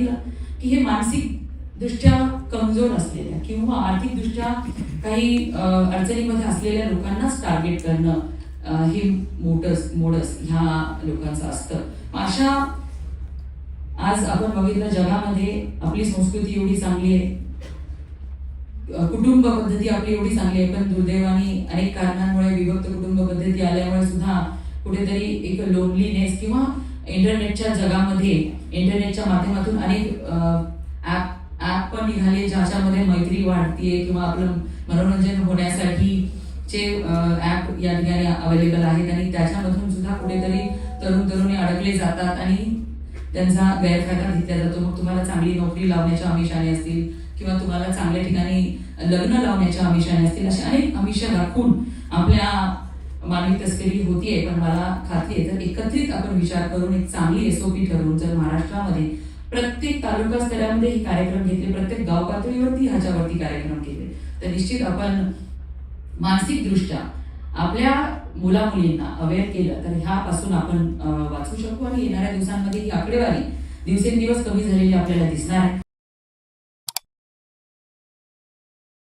बघितलं की हे मानसिक दृष्ट्या कमजोर असलेल्या किंवा आर्थिक दृष्ट्या काही अडचणीमध्ये असलेल्या लोकांनाच टार्गेट करणं हे मोडस मोडस ह्या लोकांचं असतं. अशा आज आपण बघितलं जगामध्ये आपली संस्कृती एवढी चांगली आहे. कुटुंब पद्धती आपली एवढी चांगली आहे पण दुर्दैवाने अनेक कारणांमुळे विभक्त कुटुंब पद्धती आल्यामुळे सुद्धा कुठेतरी एक लोनलीनेस किंवा इंटरनेटच्या जगामध्ये इंटरनेटच्या माध्यमातून अनेक ॲप ॲप पण निघाले ज्याच्यामध्ये मैत्री वाढतीये किंवा आपलं मनोरंजन होण्यासाठी चे ॲप या ठिकाणी अवेलेबल आहेत आणि त्याच्यामधून सुद्धा कुठेतरी तरुण तरुणी अडकले जातात आणि त्यांचा गैरफायदा घेतला जातो. मग तुम्हाला चांगली नोकरी लावण्याच्या अमिषाने असतील किंवा तुम्हाला चांगल्या ठिकाणी लग्न लावण्याच्या अमिषाने असतील अशा अनेक अमिषा दाखवून आपल्या मानवी तस्करी होतीये पण मला खात्री आहे तर एकत्रित आपण विचार करून एक चांगली एसओपी ठरवून जर महाराष्ट्रामध्ये प्रत्येक तालुका स्तरामध्ये हे कार्यक्रम घेतले प्रत्येक गाव पातळीवरती ह्याच्यावरती कार्यक्रम केले तर निश्चित आपण मानसिकदृष्ट्या आपल्या मुला मुलींना अवेअर केलं तर ह्यापासून आपण वाचू शकू आणि येणाऱ्या दिवसांमध्ये ही आकडेवारी दिवसेंदिवस कमी झालेली आपल्याला दिसणार आहे.